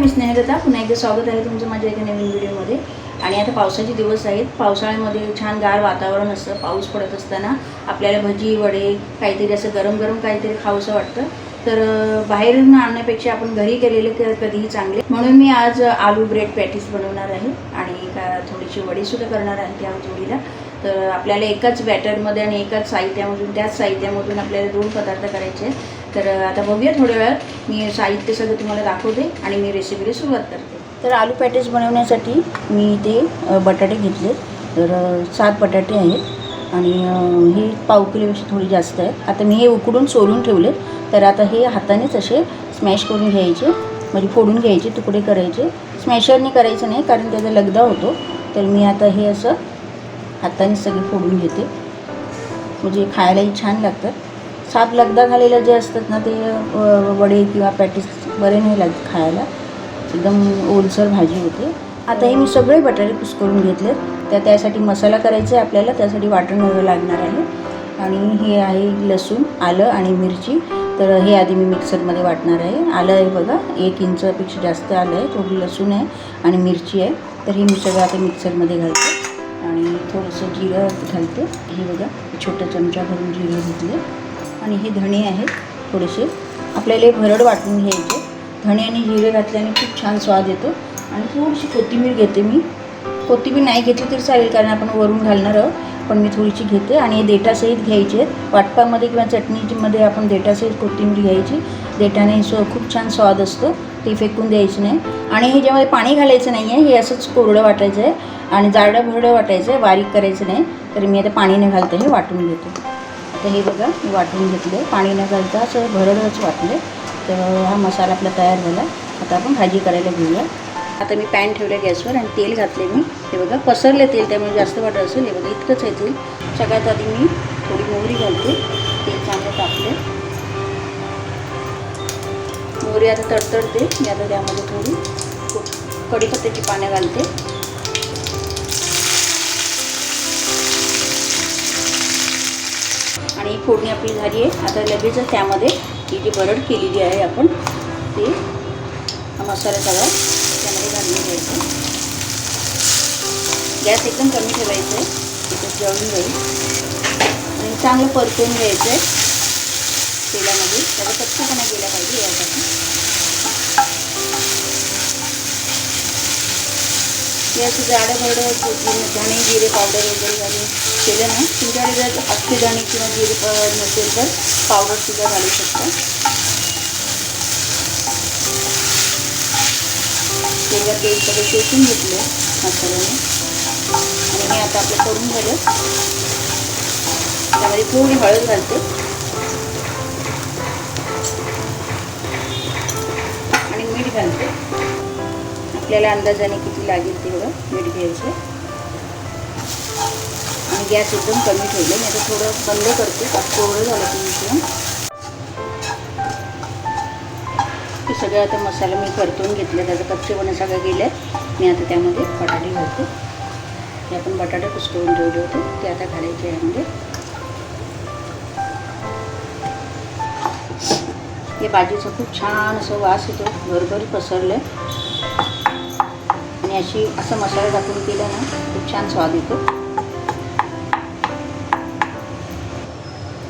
मी स्नेहलता पुन्हा एकदा स्वागत आहे तुमचं माझ्या एका नवीन व्हिडिओमध्ये. आणि आता पावसाचे दिवस आहेत. पावसाळ्यामध्ये छान गार वातावरण असतं. पाऊस पडत असताना आपल्याला भजी वडे काहीतरी असं गरम गरम काहीतरी खावंसं वाटतं. तर बाहेरून आणण्यापेक्षा आपण घरी केलेले तर कधीही चांगले. म्हणून मी आज आलू ब्रेड पॅटीस बनवणार आहे आणि का थोडीशी वडीसुद्धा करणार आहे त्या जोडीला. तर आपल्याला एकाच बॅटरमध्ये आणि एकाच साहित्यामधून त्याच साहित्यामधून आपल्याला दोन पदार्थ करायचे आहेत. तर आता बघूया थोड्या वेळात. मी साहित्य सगळं तुम्हाला दाखवते आणि मी रेसिपीला सुरुवात करते. तर आलू पॅटेज बनवण्यासाठी मी ते बटाटे घेतले. तर सात बटाटे आहेत. आणि हे पाव किलोपेक्षा थोडी जास्त आहे आता मी हे उकडून सोलून ठेवले तर आता हे हातानेच असे स्मॅश करून घ्यायचे. म्हणजे फोडून घ्यायचे तुकडे करायचे. स्मॅशरने करायचं नाही कारण त्याचा लगदा होतो. तर मी आता हे असं हाताने सगळे फोडून घेते. म्हणजे खायलाही छान लागतात. साप लगदा झालेलं जे असतात ना ते वडे किंवा पॅटीस बरे नाही लागत खायला. एकदम ओलसर भाजी होते. आता हे मी सगळे बटाटे कुसकरून घेतले तर त्यासाठी मसाला करायचा आहे आपल्याला त्यासाठी वाटण लागणार आहे. आणि हे आहे लसूण आलं आणि मिरची. तर हे आधी मी मिक्सरमध्ये वाटणार आहे. आलं आहे बघा एक इंचपेक्षा जास्त आलं आहे. थोडी लसूण आहे आणि मिरची आहे. तर हे मी सगळं आता मिक्सरमध्ये घालते. आणि थोडंसं जिरं घालते. हे बघा छोटं चमचा भरून जिरं घेतले. आणि हे धणे आहेत थोडेसे. आपल्याला हे भरड वाटून घ्यायचे. धणे आणि जिरे घातल्याने खूप छान स्वाद येतो. आणि थोडीशी कोथिंबीर घेते मी. कोथिंबीर नाही घेतली तरी चालेल कारण आपण वरून घालणार आहोत. पण मी थोडीशी घेते आणि हे देठासहित घ्यायचे वाटपामध्ये किंवा चटणीमध्ये आपण देठासहित कोथिंबीर घ्यायची. देठाने स्व खूप छान स्वाद असतो. ती फेकून द्यायची नाही. आणि हे ज्यामध्ये पाणी घालायचं नाही आहे हे असंच कोरडं वाटायचं आहे आणि जाडं भरडं वाटायचं आहे बारीक करायचं नाही. तर मी आता पाणी न घालते हे वाटून घेते. तर हे बघा मी वाटून घेतले. पाणी न घालता असं भरडच वाटले. तर हा मसाला आपला तयार झाला. आता आपण भाजी करायला घेऊया. आता मी पॅन ठेवलं गॅसवर आणि तेल घातले मी. हे बघा पसरले तेल त्यामुळे जास्त वाटत असेल. हे बघा इतकंच आहे तेल. सगळ्यात आधी मी थोडी मोहरी घालते. तेल चांगलं टाकले मोहरी आता तडतडते. मी आता त्यामध्ये थोडी कढीपत्त्याची पानं घालते. आणि ही फोडणी आपली झाली आहे. आता लगेचच त्यामध्ये ही जी बरड केलेली आहे आपण ती हा मसाला सगळा त्यामध्ये घालून घ्यायचा. गॅस एकदम कमी ठेवायचं आहे. तिथं जळून जाईल. आणि चांगलं परतून घ्यायचं आहे. तेलामध्ये. त्याचा कच्चेपणा गेला पाहिजे यासाठी. हे असं जाडं भरडं धणे जिरे पावडर वगैरे घालून केलं ना तुमच्याकडे जर अख्खे दाणे किंवा जिरे पावडर नसेल तर पावडरसुद्धा घालू शकता. तेलात तेल सगळं शोषून घेतलं मसाल्याने. आणि हे आता आपलं करून झालं. त्यामध्ये थोडी हळद घालते. आणि मीठ घालते. आपल्याला अंदाजाने किती लागेल तेवढं मीठ घ्यायचं. आणि गॅस एकदम कमी ठेवले मी आता थोडं बंद करते का कोरडं झालं की मिश्रण सगळं आता मसाला मी परतून घेतले त्याचं कच्चेपणा सगळं गेले. मी आता त्यामध्ये बटाटे घालते. हे आपण बटाटे कुसकवून ठेवले होते ते आता घालायचे यामध्ये. हे भाजीचा खूप छान असं वास येतो भरभर पसरलं आणि अशी असा मसाला टाकून केलं ना खूप छान स्वाद येतो.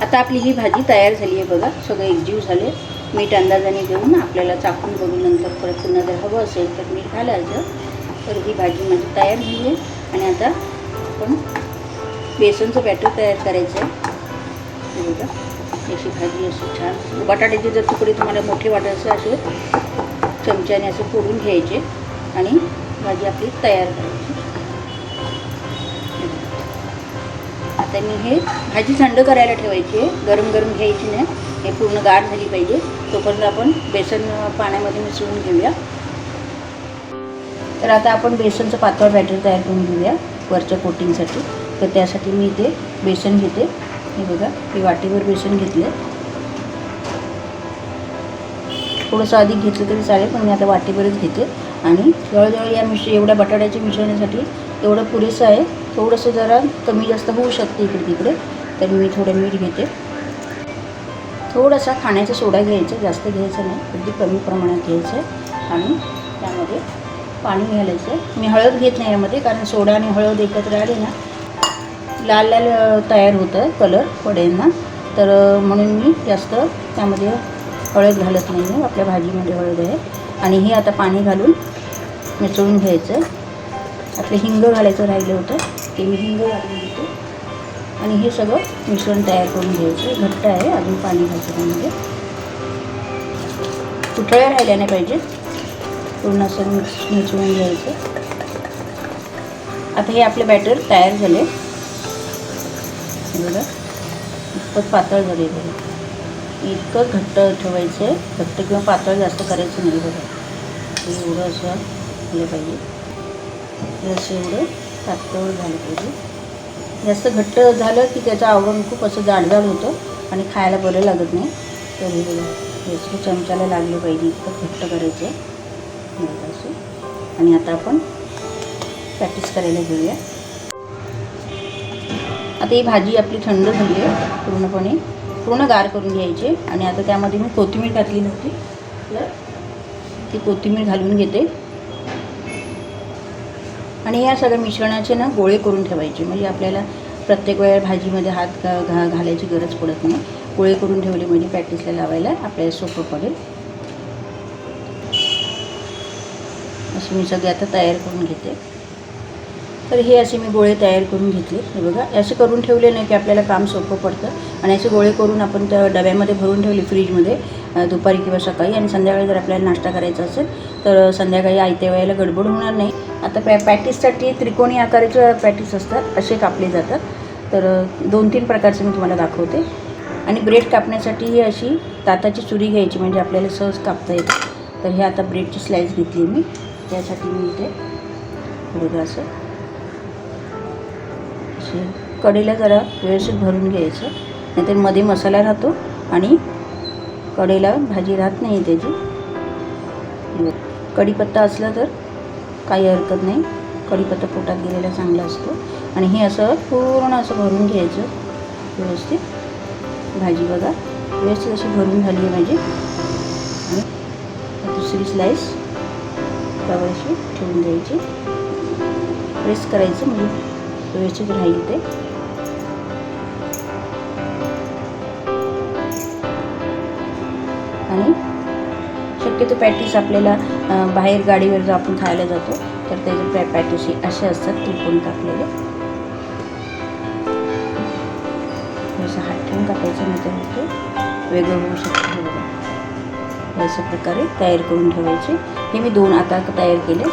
आता आपली ही भाजी तयार झाली आहे बघा सगळं एकजीव झाले. मीठ अंदाजाने घेऊन आपल्याला चाकून बघून नंतर परत पुन्हा जर हवं असेल तर मीठ घालायचं. तर ही भाजी माझी तयार झाली आहे. आणि आता आपण बेसनचं बॅटर तयार करायचं आहे. बघा अशी भाजी अशी छान. बटाट्याचे जर तुकडे तुम्हाला मोठे वाटायचे असेल असे चमच्याने असे फोडून घ्यायचे. आणि भाजी आपली तयार करायची आता मी हे भाजी थंड करायला ठेवायची आहे गरम गरम घ्यायची नाही हे पूर्ण गाठ झाली पाहिजे तोपर्यंत आपण बेसन पाण्यामध्ये मिसळून घेऊया तर आता आपण बेसनचं पातळ बॅटर तयार करून घेऊया वरच्या कोटिंगसाठी तर त्यासाठी मी इथे बेसन घेते. हे बघा मी वाटीवर बेसन घेतलं. थोडंसं अधिक घेतलं तरी चालेल पण मी आता वाटीवरच घेते. आणि जवळजवळ या मिश्र एवढ्या बटाट्याच्या मिश्रणासाठी एवढं पुरेसं आहे. थोडंसं जरा कमी जास्त होऊ शकते इकडे तिकडे तर मी थोडं मीठ घेते. थोडासा खाण्याचा सोडा घ्यायचा जास्त घ्यायचा नाही अगदी कमी प्रमाणात घ्यायचं आहे. आणि त्यामध्ये पाणी घालायचं मी हळद घेत नाही यामध्ये कारण सोडा आणि हळद एकत्र आले ना लाल लाल तयार होतं कलर वड्यांना. तर म्हणून मी जास्त त्यामध्ये हळद घालत नाही आहे. आपल्या भाजीमध्ये हळद आहे. आणि हे आता पाणी घालून मिसळून घ्यायचं. आपलं हिंग घालायचं राहिलं होतं ते मी हिंग घालून घेते. आणि हे सगळं मिश्रण तयार करून घ्यायचं. घट्ट आहे अजून पाणी घालायचं त्यामध्ये. कुठळ्या राहिल्या नाही पाहिजे. पूर्ण असं मिक्स मिसळून घ्यायचं. आता हे आपले बॅटर तयार झाले. बघा खूपच पातळ झाले बघा इतकं घट्ट ठेवायचं. आहे घट्ट किंवा पातळ जास्त करायचं नाही बघा. हे एवढं असं झालं पाहिजे. असं एवढं पातळ झालं पाहिजे. जास्त घट्ट झालं की त्याचं आवरण खूप असं जाडजाड होतं आणि खायला बरं लागत नाही. तर हे बघा चमच्याला लागलं पाहिजे इतकं घट्ट करायचं. आहे असं. आणि आता आपण प्रॅक्टिस करायला घेऊया. आता ही भाजी आपली थंड झाली आहे पूर्णपणे. पूर्ण गार करून घ्यायचे. आणि आता त्यामध्ये मी कोथिंबीर घातली नव्हती तर ती कोथिंबीर घालून घेते. आणि या सगळ्या मिश्रणाचे ना गोळे करून ठेवायचे. म्हणजे आपल्याला प्रत्येक वेळा भाजीमध्ये हात घा घा घालायची गरज पडत नाही. गोळे करून ठेवले म्हणजे प्रॅक्टिसला लावायला आपल्याला सोपं पडेल. असं मी सगळे आता तयार करून घेते. तर हे असे मी गोळे तयार करून घेतले. हे बघा असे करून ठेवले नाही की आपल्याला काम सोपं पडतं. आणि असे गोळे करून आपण त्या डब्यामध्ये भरून ठेवले फ्रीजमध्ये दुपारी किंवा सकाळी. आणि संध्याकाळी जर आपल्याला नाश्ता करायचा असेल तर संध्याकाळी आयत्या वेळेला गडबड होणार नाही. आता पॅ पॅटीससाठी त्रिकोणी आकाराचे पॅटीस असतात असे कापले जातात. तर दोन तीन प्रकारचे मी तुम्हाला दाखवते. आणि ब्रेड कापण्यासाठी ही अशी ताताची चुरी घ्यायची म्हणजे आपल्याला सहज कापता येते. तर हे आता ब्रेडची स्लाईस घेतली मी. त्यासाठी मी इथे बघा असं अशी कढईला जरा व्यवस्थित भरून घ्यायचं. नाहीतरमध्ये मसाला राहतो आणि कढईला भाजी राहत नाही त्याची. कढीपत्ता असला तर काही हरकत नाही. कढीपत्ता पोटात गेलेला चांगला असतो. आणि हे असं पूर्ण असं भरून घ्यायचं. व्यवस्थित. भाजी बघा. व्यवस्थित अशी भरून झाली आहे माझी आणि दुसरी स्लाईस त्यावर अशी ठेवून द्यायची. प्रेस करायचं म्हणजे व्यवस्थित राहील ते. आणि शक्यतो पॅटीस आपल्याला बाहेर गाडीवर जर आपण खायला जातो तर त्याचे पॅ पॅटीस असे असतात त्रिकोण कापलेले. असं हात ठेवून कापायचं नंतर तर ते वेगळं होऊ शकतं बघा. अशा प्रकारे तयार करून ठेवायचे. हे मी दोन आता तयार केले.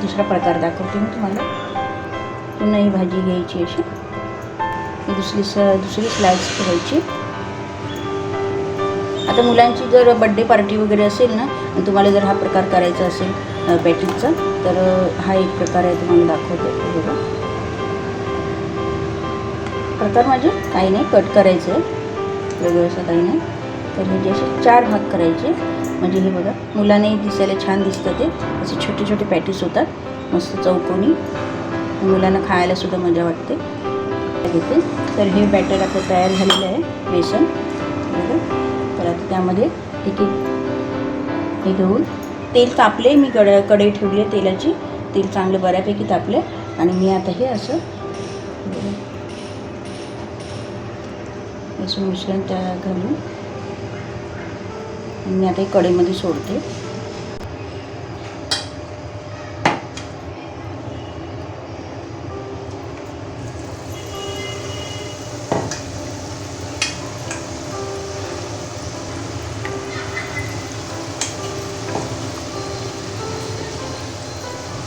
दुसरा प्रकार दाखवते मी तुम्हाला. पुन्हा ही भाजी घ्यायची अशी. दुसरी स दुसरी स्लाइस करायची आता मुलांची जर बड्डे पार्टी वगैरे असेल ना आणि तुम्हाला जर हा प्रकार करायचा असेल पॅटीजचा तर हा एक प्रकार आहे तुम्हाला दाखवते हे बघा. प्रकार म्हणजे काही नाही कट करायचं आहे वेगळं असं काही नाही. तर हे जे असे चार भाग करायचे म्हणजे हे बघा मुलांनाही दिसायला छान दिसतं ते. असे छोटे छोटे पॅटीस होतात. मस्त चौकोनी. मुलांना खायला सुद्धा मजा वाटते. घेते तर हे बॅटर आता तयार झालेलं आहे बेसन. तर आता त्यामध्ये एक हे घेऊन तेल तापले मी कड कढई ठेवली आहे तेलाची. तेल चांगलं बऱ्यापैकी तापले आणि मी आता हे असं असं मिश्रण त्या घालून मी आता हे कढईमध्ये सोडते.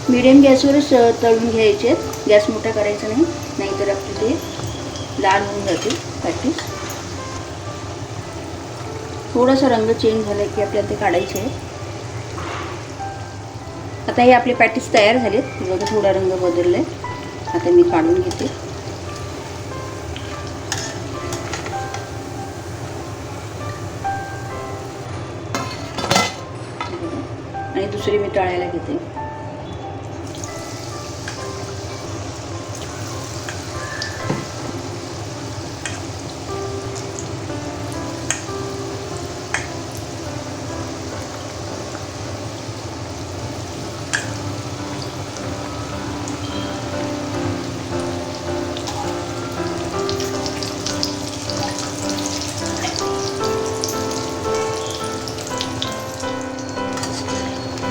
मिडियम गॅसवरच तळून घ्यायचे आहेत. गॅस मोठा करायचा नाही नाहीतर आपले ते लाल होऊन जातील पॅटीस थोडासा रंग चेंज झाला की आपल्याला ते काढायचे आहे आता हे आपले पॅटीस तयार झालेत. बघा थोडा रंग बदलला आहे आता मी काढून घेते. आणि दुसरी मी तळायला घेते.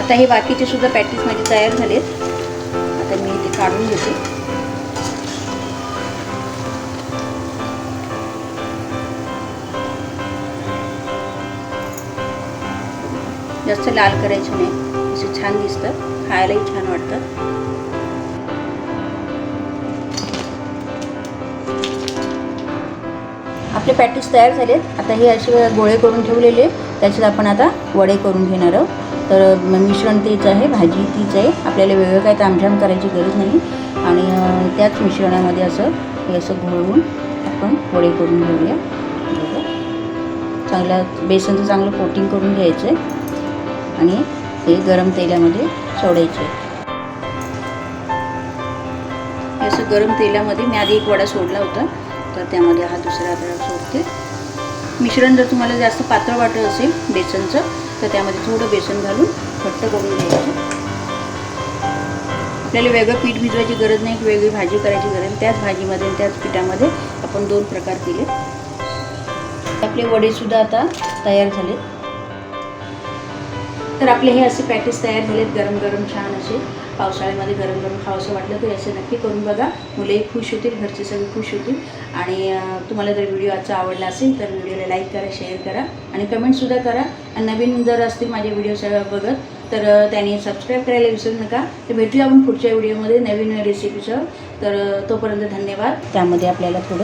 आता हे बाकीचे सुद्धा पॅटीस माझे तयार झालेत. आता मी ते काढून घेते. जास्त लाल करायचं नाही. असे छान दिसतं. खायलाही छान वाटतं. आपले पॅटीस तयार झालेत. आता हे असे गोळे करून ठेवलेले. त्याच्यात आपण आता वडे करून घेणार आहोत. तर मिश्रण तेच आहे भाजी तीच आहे. आपल्याला वेगळं काय तामझाम करायची गरज नाही. आणि त्याच मिश्रणामध्ये असं हे असं घोळवून आपण वडे करून घेऊया. बघा. चांगला बेसनचं चांगलं कोटिंग करून घ्यायचं आहे आणि हे गरम तेलामध्ये सोडायचे हे असं गरम तेलामध्ये मी आधी एक वडा सोडला होता. तर त्यामध्ये हा दुसरा आता सोडते. मिश्रण जर तुम्हाला जास्त पातळ वाटत असेल बेसनचं तर त्यामध्ये थोडं बेसन घालून घट्ट करून घ्यायचं. आपल्याला वेगळं पीठ भिजवायची गरज नाही की वेगळी भाजी करायची गरज नाही. त्याच भाजीमध्ये त्याच पिठामध्ये आपण दोन प्रकार केले. आपले वडेसुद्धा आता तयार झाले तर आपले हे असे पॅटीस तयार झालेत गरम गरम छान असे. पावसाळ्यामध्ये गरम गरम खावंसं वाटलं तर असे नक्की करून बघा. मुलंही खुश होतील घरचे सगळे खुश होतील. आणि तुम्हाला जर व्हिडिओ आजचा आवडला असेल तर व्हिडिओला लाईक करा शेअर करा आणि कमेंटसुद्धा करा. आणि नवीन जर असतील माझे व्हिडिओ सगळं बघत तर त्यांनी सबस्क्राईब करायला विसरू नका. तर भेटूया आपण पुढच्या व्हिडिओमध्ये नवीन रेसिपीचं तर तोपर्यंत धन्यवाद. त्यामध्ये आपल्याला थोडं